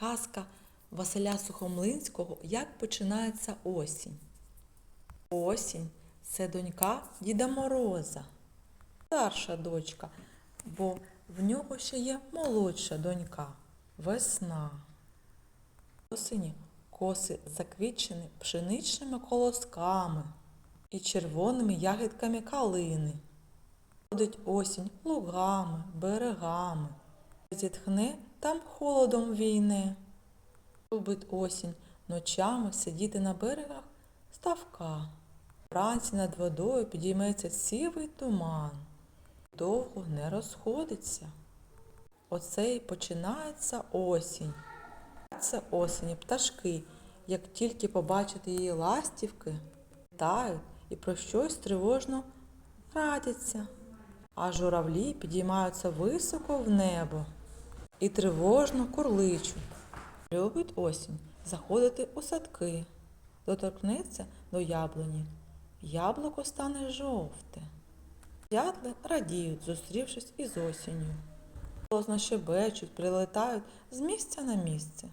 Казка Василя Сухомлинського Як починається осінь. Осінь це донька Діда Мороза, старша дочка, бо в нього ще є молодша донька весна. Осені коси заквічені пшеничними колосками і червоними ягідками калини. Ходить осінь лугами, берегами, зітхне там холодом війне. Любить осінь ночами сидіти на берегах ставка. Вранці над водою підійметься сівий туман. Довго не розходиться. Оце й починається осінь. Це осені пташки, як тільки побачать її ластівки, літають і про щось тривожно радяться. А журавлі підіймаються високо в небо і тривожно курличуть. Любить осінь заходити у садки, доторкнеться до яблуні. Яблуко стане жовте. Дятли радіють, зустрівшись із осінню. Голосно щебечуть, прилетають з місця на місце.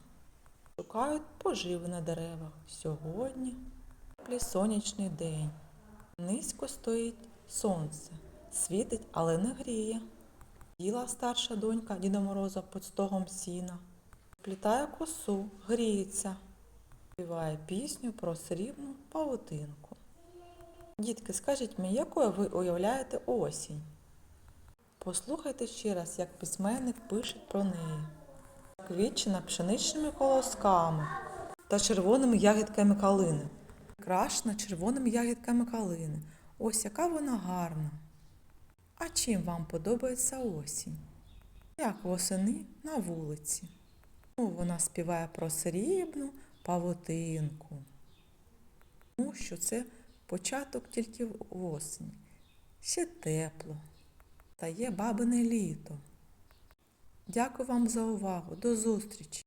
Шукають поживи на деревах. Сьогодні теплий сонячний день. Низько стоїть сонце, світить, але не гріє. Їла старша донька Діда Мороза під стогом сіна, плітає косу, гріється, співає пісню про срібну павутинку. Дітки, скажіть мені, якою ви уявляєте осінь? Послухайте ще раз, як письменник пише про неї. Квітчена пшеничними колосками та червоними ягідками калини. Крашена червоними ягідками калини. Ось яка вона гарна. А чим вам подобається осінь? Як восени на вулиці. Ну, вона співає про срібну павутинку. Тому що це початок тільки в осені. Ще тепло. Та є бабине літо. Дякую вам за увагу. До зустрічі!